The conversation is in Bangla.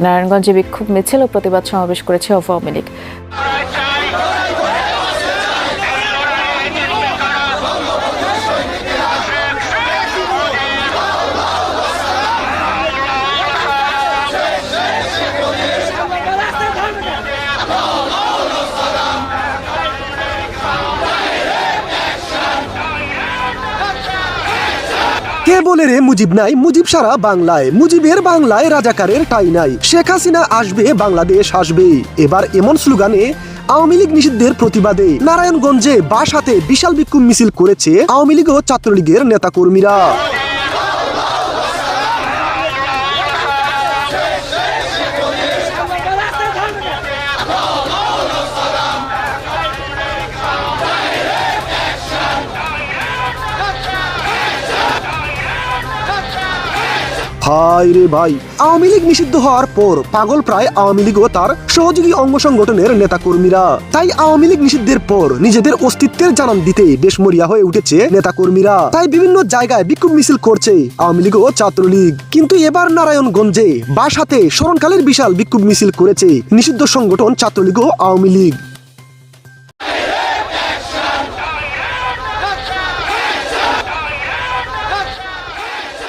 নারায়ণগঞ্জে বিক্ষোভ মিছিল ও প্রতিবাদ সমাবেশ করেছে আওয়ামী লীগ। কে বলে রে মুজিব নাই, মুজিব সারা বাংলায়, মুজিবের বাংলায় রাজাকারের টাই নাই। শেখ হাসিনা আসবে, বাংলাদেশ আসবে। এবার এমন স্লোগানে আওয়ামী লীগ নিষিদ্ধের প্রতিবাদে নারায়ণগঞ্জে বাস হাতে বিশাল বিক্ষোভ মিছিল করেছে আওয়ামী লীগ ও ছাত্রলীগের নেতাকর্মীরা। ভাই রে ভাই। আওয়ামী লীগ নিষিদ্ধ হওয়ার পর পাগল প্রায় আওয়ামী লীগ ও তার সহযোগী অঙ্গ সংগঠনের নেতাকর্মীরা। তাই আওয়ামী লীগ নিষিদ্ধের পর নিজেদের অস্তিত্বের জানান দিতে বেশ মরিয়া হয়ে উঠেছে নেতাকর্মীরা। তাই বিভিন্ন জায়গায় বিক্ষোভ মিছিল করছে আওয়ামী লীগ ও ছাত্রলীগ। কিন্তু এবার নারায়ণগঞ্জে বাসাতে স্মরণকালের বিশাল বিক্ষোভ মিছিল করেছে নিষিদ্ধ সংগঠন ছাত্রলীগ ও আওয়ামী লীগ।